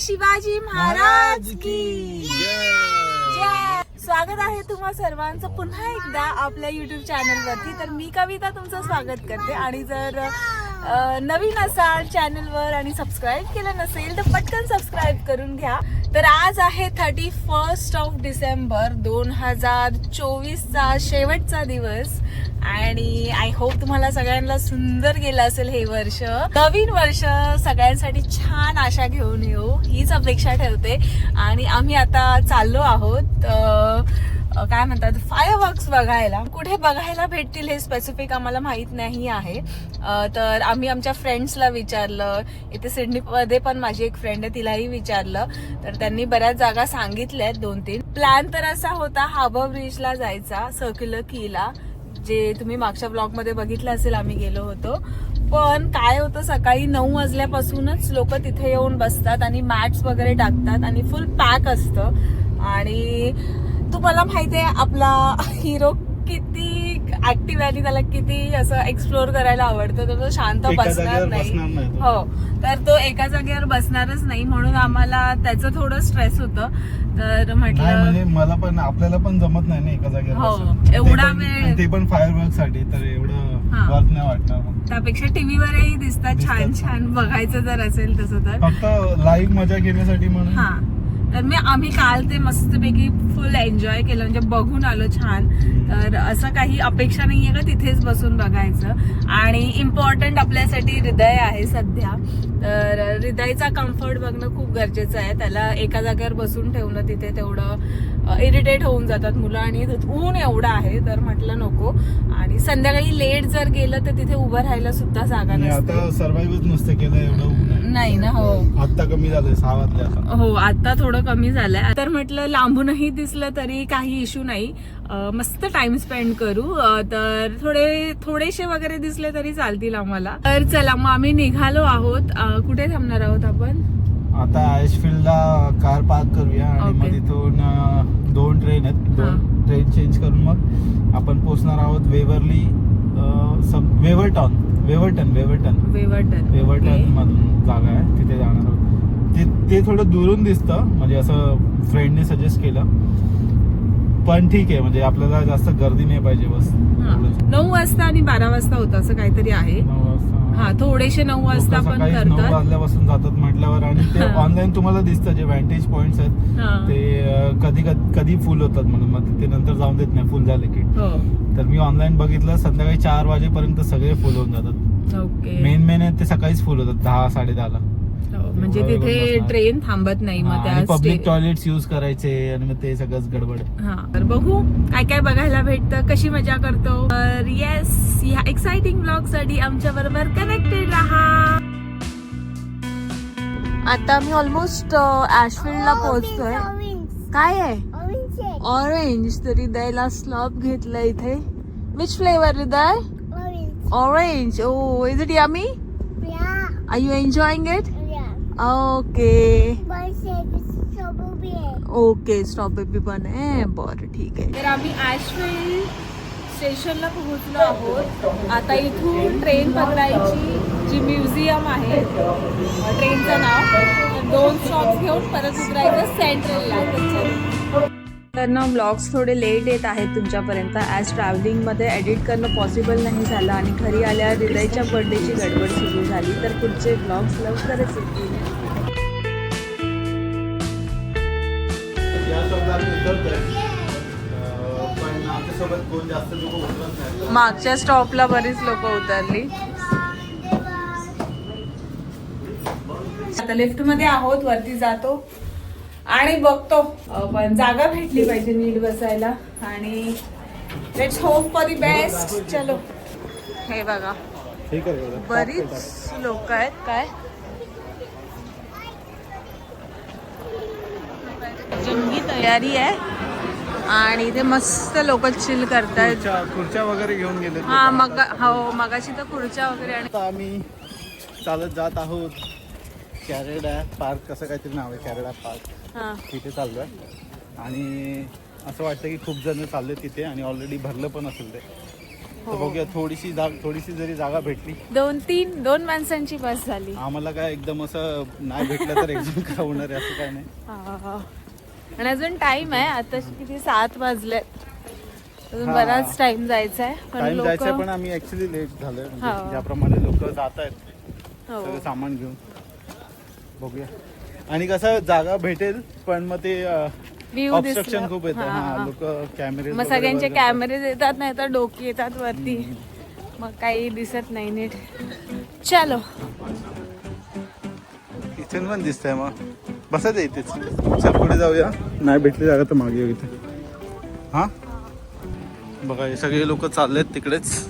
शिवाजी महाराज की. जय. स्वागत आहे तुम्हा सर्वांचं पुन्हा एकदा आपल्या युट्यूब चॅनल वरती. तर मी कविता तुमचं स्वागत करते. आणि जर नवीन असाल चॅनलवर आणि सबस्क्राईब केलं नसेल तर पटकन सबस्क्राईब करून घ्या. तर आज आहे थर्टी फर्स्ट ऑफ डिसेंबर दोन हजार चोवीसचा शेवटचा दिवस. आणि आय होप तुम्हाला सगळ्यांना सुंदर गेलं असेल हे वर्ष. नवीन वर्ष सगळ्यांसाठी छान आशा घेऊन येऊ. हीच अपेक्षा ठेवते. आणि आम्ही आता चाललो आहोत काय म्हणतात फायरवर्क्स बघायला. कुठे बघायला भेटतील हे स्पेसिफिक आम्हाला माहीत नाही आहे. तर आम्ही आमच्या फ्रेंड्सला विचारलं. इथे सिडनीमध्ये पण माझी एक फ्रेंड आहे तिलाही विचारलं. तर त्यांनी बऱ्याच जागा सांगितल्या आहेत दोन तीन. प्लॅन तर असा होता हार्बर ब्रिजला जायचा सर्क्युलर कीला जे तुम्ही मागच्या ब्लॉगमध्ये बघितलं असेल आम्ही गेलो होतो. पण काय होतं सकाळी नऊ वाजल्यापासूनच लोक तिथे येऊन बसतात आणि मॅट्स वगैरे टाकतात आणि फुल पॅक असतं. आणि तुम्हाला माहितीये आपला हिरो किती ऍक्टिव्ह आहे आणि त्याला किती असं एक्सप्लोर करायला आवडतं तर तो शांत बसणार नाही. हो. तर तो एका जागेवर बसणारच नाही म्हणून आम्हाला त्याचं थोडं स्ट्रेस होतं. तर म्हटलं म्हणजे मला पण आपल्याला पण जमत नाही ना एका जागेवर हो, एवढा वेळ- ते पण फायरसाठी तर एवढं हा. वर्क नाही वाटणार मग. त्यापेक्षा टीव्हीवरही दिसतात छान. छान. बघायचं जर असेल तसं तर. फक्त लाईव्ह मजा घेण्यासाठी म्हणून. हा. तर मी आम्ही काल ते मस्तपैकी फुल एन्जॉय केलं. म्हणजे बघून आलो छान. तर असं काही अपेक्षा नाहीये का तिथेच बसून बघायचं? आणि इम्पॉर्टंट आपल्यासाठी हृदय आहे सध्या. तर हृदयचा कम्फर्ट बघणं खूप गरजेचं आहे. त्याला एका जागेवर बसून ठेवणं तिथे तेवढं इरिटेट होऊन जातात मुलं. आणि ऊन एवढं आहे तर म्हटलं नको. आणि संध्याकाळी लेट जर गेलं तर तिथे उभं राहायला सुद्धा जागा आणि नसते. आता सर्वाईव्हच नुसतं केलं एवढं. नाही ना हो. आत्ता कमी झालंय सहा वाजले आता. हो आता थोडं कमी झालंय. तर म्हटलं लांबूनही दिसलं तरी काही इश्यू नाही. अं, मस्त टाइम स्पेंड करू. अं, तर थोडे थोडेसे वगैरे दिसले तरी चालतील आम्हाला. तर चला मग आम्ही निघालो आहोत. अं, कुठे थांबणार आहोत आपण? आता ला कार पार्क करूया आणि Okay. तिथून अं, दोन ट्रेन आहेत. दोन ट्रेन चेंज करून मग आपण पोहोचणार आहोत वेवर्ली वेवर्टॉन वेवर्टन वेवर्टन वेवर्टन वेवर्टन. मधून जागा आहे तिथे जाणार आहोत ते ते थोडं दुरून दिसतं म्हणजे असं फ्रेंडने सजेस्ट केलं पण ठीक आहे म्हणजे आपल्याला जास्त गर्दी नाही पाहिजे बस. नऊ वाजता आणि बारा वाजता होतं असं काहीतरी आहे. हा थोडेसे नऊ वाजता पण करतात. वाजल्यापासून जातात म्हटल्यावर आणि ते. ऑनलाईन तुम्हाला दिसतं जे व्हॅन्टेज पॉइंट आहेत. ते कधी कधी फुल होतात म्हणून. मग ते नंतर जाऊन देत नाही फुल झाले की. हो. तर मी ऑनलाईन बघितलं संध्याकाळी चार वाजेपर्यंत सगळे फुल होऊन जातात. ओके. मेन मेन ते सकाळीच फुल होतात दहा साडे दहाला हो, म्हणजे तिथे. ट्रेन थांबत नाही मग त्या पब्लिक टॉयलेट्स युज करायचे आणि मग ते सगळंच गडबड. हा तर बघू काय काय बघायला भेटतं कशी मजा करतो. तर येस ह्या एक्साइटिंग ब्लॉगसाठी आमच्या बरोबर कनेक्टेड राहा. आता मी ऑलमोस्ट ऍशफिल्डला पोहोचतोय. काय आहे? ऑरेंज तर हृदयला स्लॉप घेतलं इथे. Which flavour Hriday orange o is it yummy are you enjoying it okay okay strawberry पण आहे. बरं ठीक आहे. तर आम्ही ॲशफिल्ड स्टेशनला पोहोचलो आहोत. आता इथून ट्रेन पकडायची जी म्युझियम आहे ट्रेनचं नाव दोन स्टॉप्स घेऊन परत उतरायचं सेंट्रलला. तर ना ब्लॉग्स थोडे लेट येत आहेत तुमच्यापर्यंत. ॲज ट्रॅव्हलिंगमध्ये एडिट करणं पॉसिबल नाही झालं आणि घरी आल्यावर हृदयच्या बर्थडेची गडबड सुरू झाली. तर पुढचे ब्लॉग्स लवकरच येतील. आम्ही उतरतोय पण आमच्यासोबत कोण जास्त लोक उतरत नाही मागच्या स्टॉपला बरीच लोक उतरली. आता लिफ्टमध्ये आहोत वरती जातो आणि बघतो. पण जागा भेटली पाहिजे नीट बसायला. आणि let's hope for the best चलो. हे बघा. बघा. बरीच लोक आहेत. काय? जंगी तयारी आहे. आणि इथे मस्त लोक चिल करतायत. खुर्च्या खुर्च्या वगैरे घेऊन गेले हा मग हो मगाशी तर खुर्च्या वगैरे आणि आम्ही चालत जात आहोत. कॅरेडा पार्क कसं काहीतरी नाव आहे कॅरेडा पार्क. हा. तिथे चाललो आहे आणि असं वाटतं की खूप जण चालले तिथे आणि ऑलरेडी भरलं पण असेल ते. हो. बघूया थोडीशी जाग थोडीशी जरी जागा भेटली. दोन तीन दोन माणसांची बस झाली. आम्हाला काय एकदम असं नाही भेटलं तर एक्झाम काय होणार आहे असं काय नाही. आणि अजून टाइम आहे. आता किती? सात वाजलेत. अजून. बराच टाइम जायचा आहे पण टाइम लोक जायचं पण आम्ही ऍक्च्युली लेट झालोय. हो. म्हणजे ज्याप्रमाणे लोक जात आहेत हो. सगळं सामान घेऊन. बघूया. आणि कसं जागा भेटेल पण मग ते View ऑब्स्ट्रक्शन. खूप येतं. हा, हा हा. लोक कॅमेरे मग सगळ्यांचे कॅमेरे येतात नाही तर डोकी येतात वरती. मग काही दिसत नाही नीट. चलो. इथून पण दिसतंय मग. बसत इथेच चल पुढे जाऊया. नाही भेटली जागा तर मागे येऊ इथे. हा? बघा हे सगळे लोक चाललेत तिकडेच.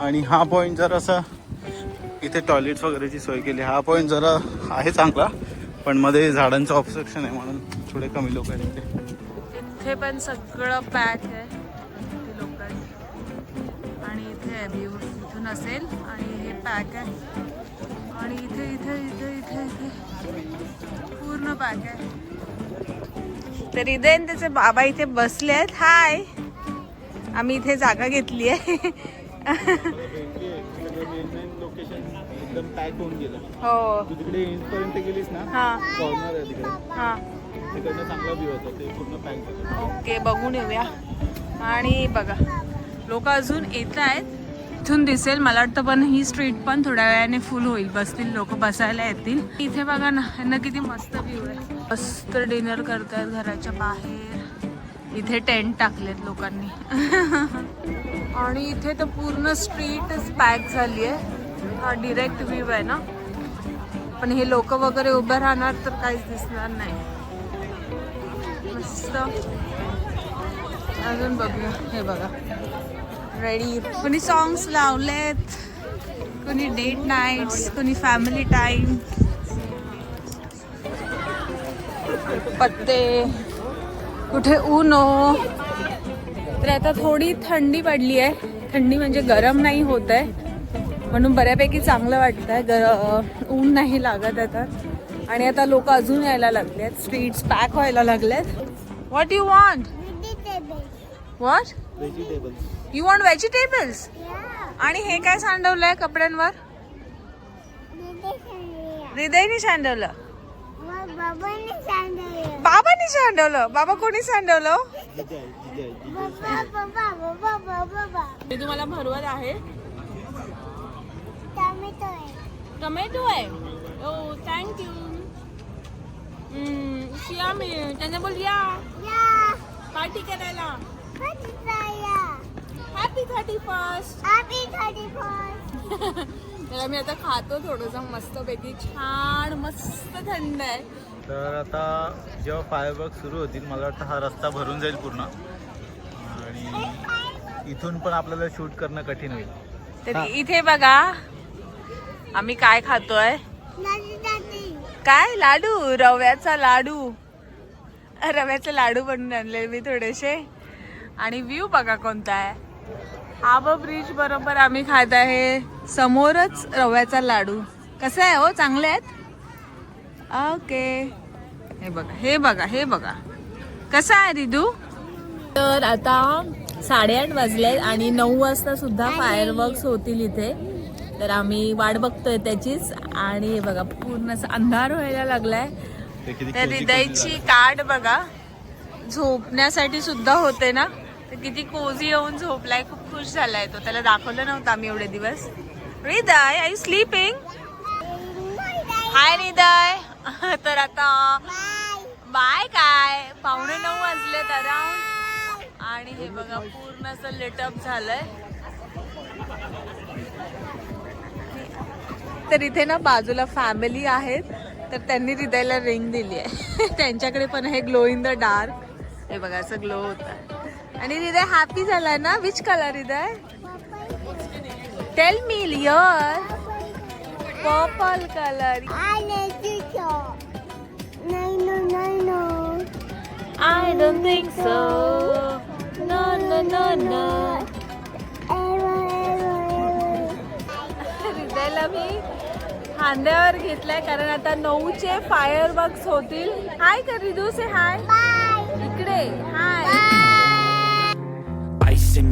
आणि हा पॉइंट जर असा इथे टॉयलेट वगैरेची सोय केली. हा पॉइंट जरा आहे चांगला पण मध्ये झाडांचं ऑब्स्ट्रक्शन आहे म्हणून थोडे कमी लोक आहेत इथे. इथे पण सगळं पॅक आहे. इथे लोकांनी आणि इथे व्ह्यू इथून असेल. आणि हे पॅक आहे. आणि इथे इथे इथे इथे इथे. पूर्ण पॅक आहे. तर इथे त्याचे बाबा इथे बसले आहेत. हाय आम्ही इथे जागा घेतली आहे. हो. तिकडे गेलीस ना हा. हा. ओके बघून येऊया. आणि बघा लोक अजून येत आहेत. इथून दिसेल. मला वाटतं पण ही स्ट्रीट पण थोड्या वेळाने फुल होईल. बसतील लोक बसायला येतील. इथे बघा ना यांना किती मस्त व्ह्यू आहे. मस्त डिनर करतायत घराच्या बाहेर. इथे टेंट टाकलेत लोकांनी. आणि इथे तर पूर्ण स्ट्रीटच पॅक झाली आहे. हा डिरेक्ट व्ह्यू आहे ना. पण हे लोक वगैरे उभे राहणार तर काहीच दिसणार नाही. मस्त. अजून बघूया. हे बघा. रेडी कोणी सॉंग्स लावलेत कोणी डेट नाईट्स कोणी फॅमिली टाईम पत्ते. कुठे उनो तर आता थोडी थंडी पडली आहे थंडी म्हणजे गरम नाही होत आहे. म्हणून बऱ्यापैकी चांगलं वाटतं आहे गर ऊन नाही लागत आता. आणि आता लोक अजून यायला लागलेत. स्ट्रीट्स पॅक व्हायला लागलेत. What you want what vegetable you want vegetables आणि हे काय सांडवलंय कपड्यांवर? हृदयने सांडवलं. बाबांनी सांडवलं. बाबा कोणी सांडवलं? मी तुम्हाला भरवत आहे. टोमॅटो आहे. ओ थँक्यू शिया मी त्यांना बोल या. पार्टी करायला. हॅपी थर्टी फर्स्ट तर आम्ही आता खातो थोडस मस्त पैकी छान मस्त थंड आहे. तर आता जेव्हा फायरवर्क सुरू होतील मला वाटतं हा रस्ता भरून जाईल पूर्ण. आणि इथून पण आपल्याला शूट करणं कठीण होईल. तर. इथे बघा आम्ही काय खातोय? काय? लाडू? रव्याचा लाडू. रव्याचे लाडू बनवून आणले मी थोडेसे. आणि व्ह्यू बघा कोणता आहे. आबा ब्रिज बरोबर आम्ही खात आहे. समोरच रव्याचा लाडू. कसं आहे हो? चांगले आहेत? ओके हे बघा हे बघा हे बघा. कसं आहे रिदू? तर आता साडेआठ वाजले आणि नऊ वाजता सुद्धा फायरवर्क्स होतील इथे. तर आम्ही वाट बघतोय त्याचीच. आणि हे बघा पूर्ण असं अंधार व्हायला लागलाय. ते किती तर हृदयची काठ बघा. झोपण्यासाठी सुद्धा होते ना. तर किती कोझी येऊन झोपलाय. खूप खुश झालाय तो. त्याला दाखवलं नव्हतं आम्ही एवढे दिवस. हृदय आय स्लीपिंग हाय हृदय. तर आता बाय काय? पावणे नऊ वाजले तर आणि हे बघा पूर्ण असं लेटअप झालंय. तर इथे ना बाजूला फॅमिली आहेत. तर त्यांनी हृदयाला रिंग दिली आहे त्यांच्याकडे पण आहे ग्लो इन द डार्क हे बघा असं ग्लो होतं. आणि हृदय हॅपी झालाय ना? Which colour Hriday tell me Lear purple colour I don't think so no no no no हृदयला मी खांद्यावर घेतलाय कारण आता नऊचे फायर वर्क्स होतील. हाय कर रिदू से हाय इकडे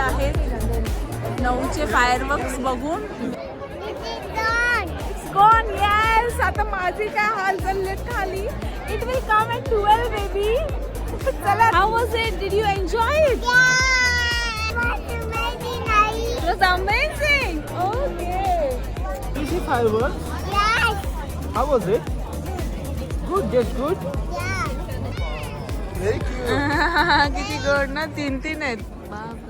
आहेत नऊचे फायरवर्क्स बघून! कोण येस आता माझे काय हाल चाललेत खाली it will come at twelve baby चला how was it did you enjoy it. Easy fireworks. Yes! How was it? Good, just good. Yeah! Very cute. किती गोड ना तीन तीन आहेत बापरे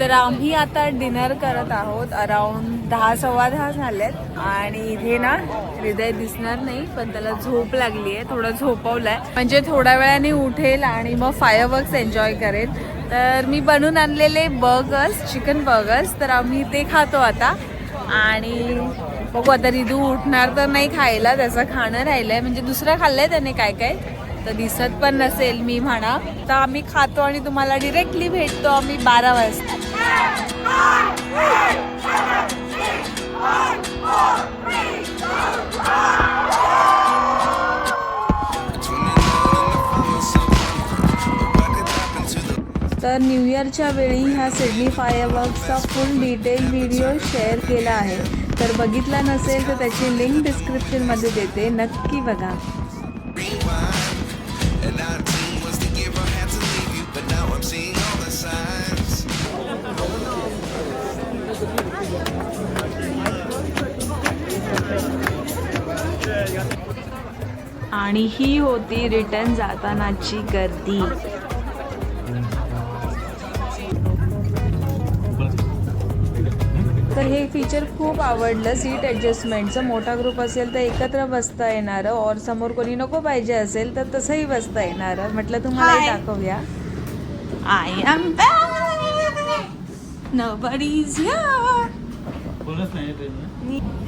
तर आम्ही आता डिनर करत आहोत अराऊंड दहा सव्वा दहा झालेत. आणि इथे ना हृदय दिसणार नाही पण त्याला झोप लागली आहे थोडं झोपवलंय. म्हणजे थोड्या वेळाने उठेल आणि मग फायरवर्क्स एन्जॉय करेल. तर मी बनवून आणलेले बर्गर्स चिकन बर्गर्स तर आम्ही ते खातो आता. आणि बघू आता रिदू उठणार तर नाही खायला त्याचं खाणं राहिलंय. म्हणजे दुसरं खाल्लंय त्याने काय काय तर दिसत पण नसेल मी म्हणा. तर आम्ही खातो आणि तुम्हाला डिरेक्टली भेटतो आम्ही बारा वाजता. तर न्यू इयरच्या वेळी ह्या सिडनी फायरवर्क्सचा फुल डिटेल व्हिडिओ शेअर केला आहे. तर बघितला नसेल तर त्याची लिंक डिस्क्रिप्शनमध्ये देते. नक्की बघा. आणि ही होती रिटर्न जातानाची गर्दी. तर हे फीचर खूप आवडलं. सीट ॲडजस्टमेंटचं मोठा ग्रुप असेल तर एकत्र बसता येणारं. और समोर कोणी नको पाहिजे असेल तर तसंही बसता येणारं. म्हटलं तुम्हालाही दाखवूया. I am Nobody's here. बोलत नाही ट्रेन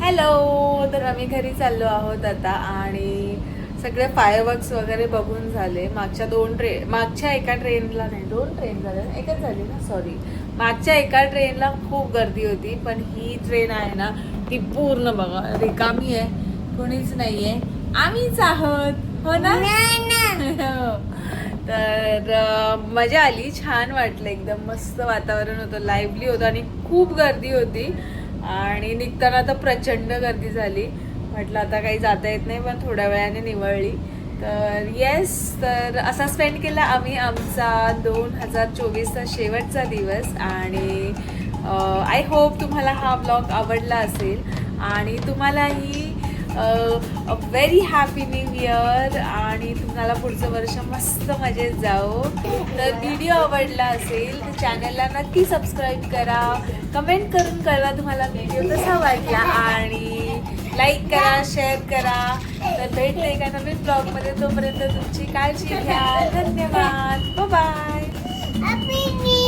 हॅलो तर आम्ही घरी चाललो आहोत आता आणि सगळे फायरवर्क्स वगैरे बघून झाले. मागच्या दोन ट्रेन मागच्या एका ट्रेनला नाही दोन ट्रेन झाल्या? एकच झाली ना? सॉरी मागच्या एका ट्रेनला खूप गर्दी होती पण ही ट्रेन आहे ना ती पूर्ण बघा. रिकामी आहे. कोणीच नाहीये. आम्हीच आहोत. हो ना? हो. तर मजा आली. छान वाटलं. एकदम मस्त वातावरण होतं. लाईव्हली होतं आणि खूप गर्दी होती. आणि निघताना तर प्रचंड गर्दी झाली. म्हटलं आता काही जाता येत नाही पण थोड्या वेळाने निवळली. तर येस तर असा स्पेंड केला आम्ही आमचा दोन हजार चोवीसचा शेवटचा दिवस. आणि आय होप तुम्हाला हा ब्लॉग आवडला असेल. आणि तुम्हालाही व्हेरी हॅपी न्यू इयर आणि तुम्हाला पुढचं वर्ष मस्त मजेत जाओ तर व्हिडिओ आवडला असेल तर चॅनलला नक्की सबस्क्राईब करा. कमेंट करून कळवा तुम्हाला व्हिडिओ कसा वाटला आणि लाईक करा शेअर करा. तर भेटते एका नवीन ब्लॉगमध्ये तोपर्यंत तुमची काळजी घ्या. धन्यवाद. Bye Happy